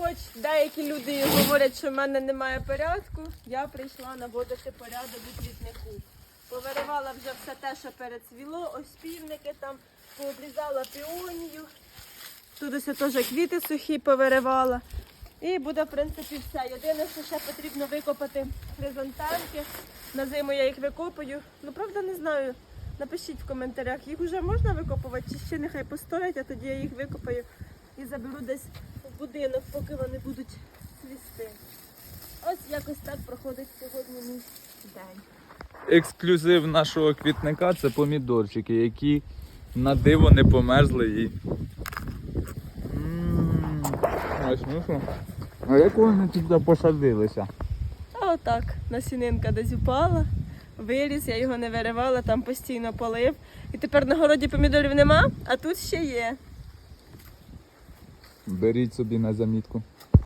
хоч деякі люди говорять, що в мене немає порядку, я прийшла наводити порядок у квітнику. Повиривала вже все те, що перецвіло, ось півники там, пообрізала піонію. Тут ось теж квіти сухі повиривала. І буде, в принципі, все. Єдине, що ще потрібно викопати хризантемки. На зиму я їх викопаю. Ну, правда, не знаю. Напишіть в коментарях, їх вже можна викопувати, чи ще нехай постоять, а тоді я їх викопаю і заберу десь будинок, поки вони будуть цвісти. Ось якось так проходить сьогодні мій день. Ексклюзив нашого квітника це помідорчики, які на диво не померзли і. А як вони тут посадилися? А отак, насінинка десь упала, виріс, я його не виривала, там постійно полив. І тепер на городі помідорів нема, а тут ще є. Беріть собі на замітку.